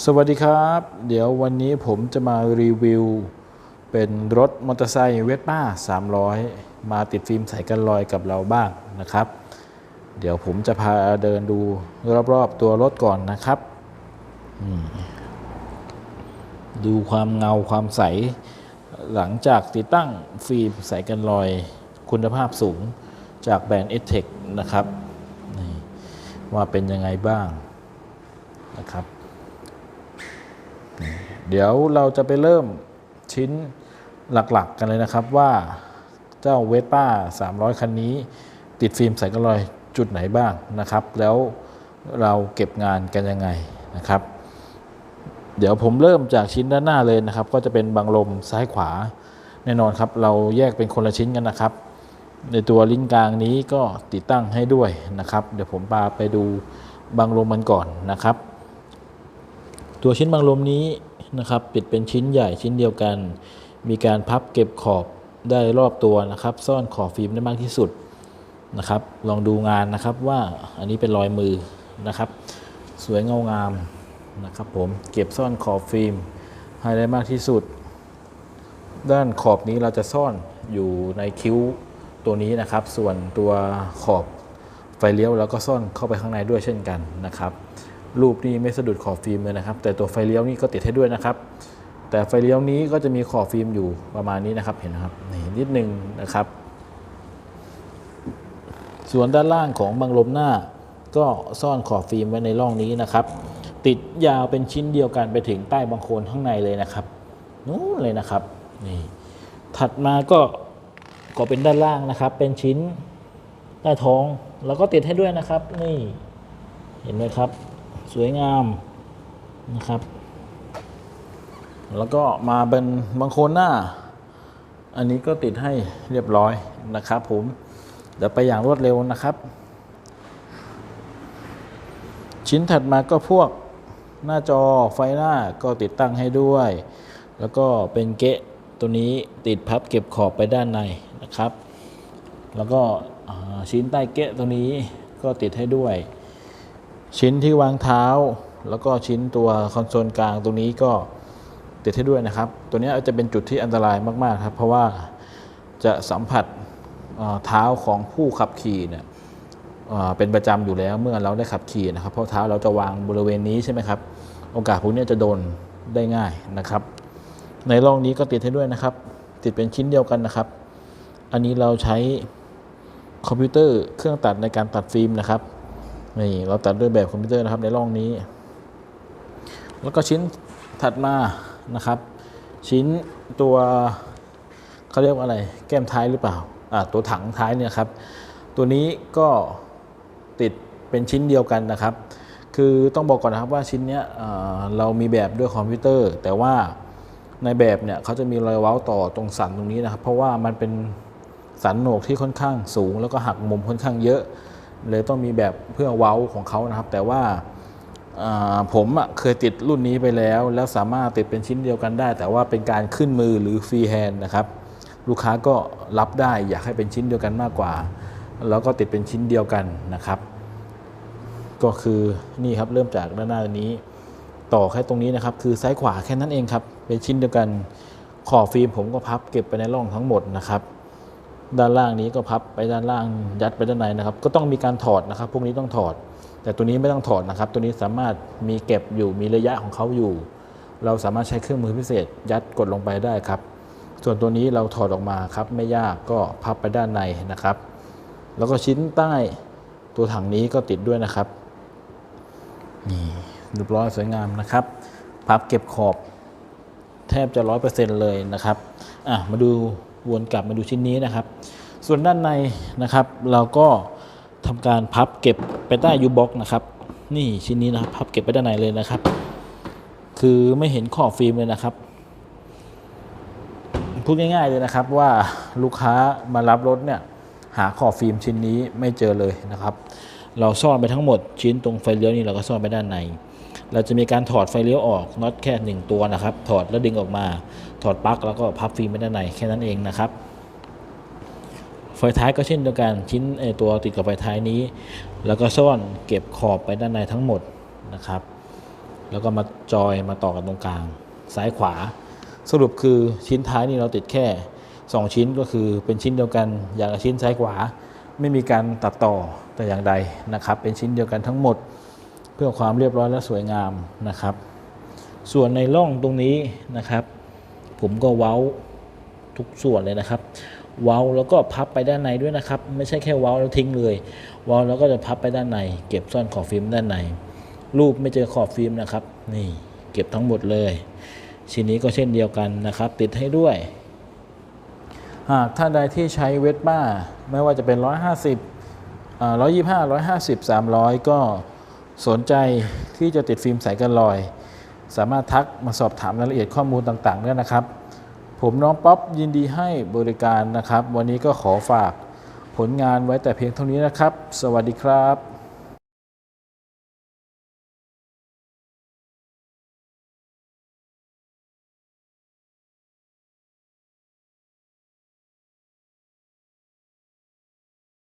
สวัสดีครับ เดี๋ยววันนี้ผมจะมารีวิว เป็นรถมอเตอร์ไซค์เวสป้า 300 มาติดฟิล์มใส่กันรอยกับเราบ้างนะครับ เดี๋ยวผมจะพาเดินดูรอบๆตัวรถก่อนนะครับ ดูความเงาความใส หลังจากติดตั้งฟิล์มใส่กันรอยคุณภาพสูงจากแบรนด์ e t e c h นะครับว่าเป็นยังไงบ้างนะครับ เดี๋ยวเราจะไปเริ่มชิ้นหลักๆกันเลยนะครับว่าเจ้าเวสป้า300 คันนี้ ติดฟิล์มใส่กันรอยจุดไหนบ้างนะครับ แล้วเราเก็บงานกันยังไงนะครับ เดี๋ยวผมเริ่มจากชิ้นด้านหน้าเลยนะครับ ก็จะเป็นบังลมซ้ายขวาแน่นอนครับ เราแยกเป็นคนละชิ้นกันนะครับ ในตัวลิ้นกลางนี้ก็ติดตั้งให้ด้วยนะครับ เดี๋ยวผมพาไปดูบังลมมันก่อนนะครับ ตัวชิ้นบังลมนี้นะครับปิดเป็นชิ้นใหญ่ชิ้นเดียวกัน มีการพับเก็บขอบได้รอบตัวนะครับ ซ่อนขอบฟิล์มได้มากที่สุดนะครับ ลองดูงานนะครับว่าอันนี้เป็นรอยมือนะครับ สวยเงางามนะครับผมเก็บซ่อนขอบฟิล์มให้ได้มากที่สุด ด้านขอบนี้เราจะซ่อนอยู่ในคิ้วตัวนี้นะครับ ส่วนตัวขอบไฟเลี้ยวเราก็ซ่อนเข้าไปข้างในด้วยเช่นกันนะครับ รูปนี้ไม่สะดุดขอบฟิล์มเลยนะครับ แต่ตัวไฟเลี้ยวนี่ก็ติดให้ด้วยนะครับ แต่ไฟเลี้ยวนี้ก็จะมีขอบฟิล์มอยู่ประมาณนี้นะครับเห็นนะครับนี่นิดนึงนะครับ ส่วนด้านล่างของบังลมหน้า ก็ซ่อนขอบฟิล์มไว้ในร่องนี้นะครับ ติดยาวเป็นชิ้นเดียวกันไปถึงใต้บังโคลนข้างในเลยนะครับนู้นเลยนะครับนี่ถัดมาก็ก็เป็นด้านล่างนะครับ เป็นชิ้นใต้ท้องแล้วก็ติดให้ด้วยนะครับ นี่เห็นไหมครับ สวยงามนะครับ แล้วก็มาเป็นบางคนหน้า อันนี้ก็ติดให้เรียบร้อยนะครับผมเดี๋ยวไปอย่างรวดเร็วนะครับ ชิ้นถัดมาก็พวกหน้าจอไฟหน้าก็ติดตั้งให้ด้วย แล้วก็เป็นเกะตัวนี้ติดพับเก็บขอบไปด้านในนะครับ แล้วก็ชิ้นใต้เกะตัวนี้ก็ติดให้ด้วย ชิ้นที่วางเท้า แล้วก็ชิ้นตัวคอนโซลกลางตรงนี้ก็ติดให้ด้วยนะครับ ตัวนี้จะเป็นจุดที่อันตรายมากๆครับ เพราะว่าจะสัมผัสเท้าของผู้ขับขี่เนี่ยเป็นประจำอยู่แล้วเมื่อเราได้ขับขี่นะครับ เพราะเท้าเราจะวางบริเวณนี้ใช่ไหมครับ โอกาสพวกนี้จะโดนได้ง่ายนะครับ ในร่องนี้ก็ติดให้ด้วยนะครับ ติดเป็นชิ้นเดียวกันนะครับ อันนี้เราใช้คอมพิวเตอร์เครื่องตัดในการตัดฟิล์มนะครับ นี่เราตัดด้วยแบบคอมพิวเตอร์นะครับในร่องนี้ แล้วก็ชิ้นถัดมานะครับ ชิ้นตัวเขาเรียกว่าอะไรแก้มท้ายหรือเปล่าอ่าตัวถังท้ายเนี่ยครับ ตัวนี้ก็ติดเป็นชิ้นเดียวกันนะครับ คือต้องบอกก่อนนะครับว่าชิ้นเนี้ยเอ่อเรามีแบบด้วยคอมพิวเตอร์ แต่ว่าในแบบเนี่ยเขาจะมีรอยเว้าต่อตรงสันตรงนี้นะครับ เพราะว่ามันเป็นสันโหนกที่ค่อนข้างสูง แล้วก็หักมุมค่อนข้างเยอะ เลยต้องมีแบบเพื่อเว้าของเขานะครับ แต่ว่าผมเคยติดรุ่นนี้ไปแล้ว แล้วสามารถติดเป็นชิ้นเดียวกันได้ แต่ว่าเป็นการขึ้นมือหรือฟรีแฮนด์นะครับ ลูกค้าก็รับได้อยากให้เป็นชิ้นเดียวกันมากกว่า แล้วก็ติดเป็นชิ้นเดียวกันนะครับ ก็คือนี่ครับเริ่มจากด้านหน้านี้ ต่อแค่ตรงนี้นะครับ คือซ้ายขวาแค่นั้นเองครับ เป็นชิ้นเดียวกันขอบฟิล์มผมก็พับเก็บไปในร่องทั้งหมดนะครับ ด้านล่างนี้ก็พับไปด้านล่างยัดไปด้านในนะครับ ก็ต้องมีการถอดนะครับ พวกนี้ต้องถอด แต่ตัวนี้ไม่ต้องถอดนะครับ ตัวนี้สามารถมีเก็บอยู่มีระยะของเขาอยู่ เราสามารถใช้เครื่องมือพิเศษ ยัดกดลงไปได้ครับ ส่วนตัวนี้เราถอดออกมาครับ ไม่ยากก็พับไปด้านในนะครับ แล้วก็ชิ้นใต้ตัวถังนี้ก็ติดด้วยนะครับนี่เรียบร้อยสวยงามนะครับพับเก็บขอบแทบจะร้อยเปอร์เซ็นต์เลยนะครับอะมาดูวนกลับมาดูชิ้นนี้นะครับ ส่วนด้านในนะครับ เราก็ทำการพับเก็บไปใต้ยูบ็อกนะครับ นี่ชิ้นนี้นะครับพับเก็บไปด้านในเลยนะครับ คือไม่เห็นขอบฟิล์มเลยนะครับพูดง่ายๆเลยนะครับว่าลูกค้ามารับรถเนี่ยหาขอบฟิล์มชิ้นนี้ไม่เจอเลยนะครับ เราซ่อนไปทั้งหมดชิ้นตรงไฟเลี้ยวนี่เราก็ซ่อนไปด้านใน เราจะมีการถอดไฟเลี้ยวออกน็อตแค่หนึ่งตัวนะครับ ถอดแล้วดึงออกมา ถอดปลั๊กแล้วก็พับฟิล์มไปด้านในแค่นั้นเองนะครับ ไฟท้ายก็เช่นเดียวกันชิ้นตัวติดกับไฟท้ายนี้ แล้วก็ซ่อนเก็บขอบไปด้านในทั้งหมดนะครับ แล้วก็มาจอยมาต่อกันตรงกลาง ซ้ายขวา สรุปคือชิ้นท้ายนี่เราติดแค่ 2 ชิ้นก็คือเป็นชิ้นเดียวกันอย่างชิ้นซ้ายขวา ไม่มีการตัดต่อแต่อย่างใดนะครับ เป็นชิ้นเดียวกันทั้งหมด เพื่อความเรียบร้อยและสวยงามนะครับ ส่วนในร่องตรงนี้นะครับ ผมก็เว้าทุกส่วนเลยนะครับ เว้าแล้วก็พับไปด้านในด้วยนะครับ ไม่ใช่แค่เว้าแล้วทิ้งเลยเว้าแล้วก็จะพับไปด้านใน เก็บซ่อนขอบฟิล์มด้านใน รูปไม่เจอขอบฟิล์มนะครับ นี่เก็บทั้งหมดเลย ชิ้นนี้ก็เช่นเดียวกันนะครับ ติดให้ด้วยหากท่านใดที่ใช้เวสป้าไม่ว่าจะเป็น 150อ่า125 150 300 ก็สนใจที่จะติดฟิล์มใสกันรอย สามารถทักมาสอบถามรายละเอียดข้อมูลต่างๆได้นะครับ ผมน้องป๊อปยินดีให้บริการนะครับ วันนี้ก็ขอฝากผลงานไว้แต่เพียงเท่านี้นะครับ สวัสดีครับ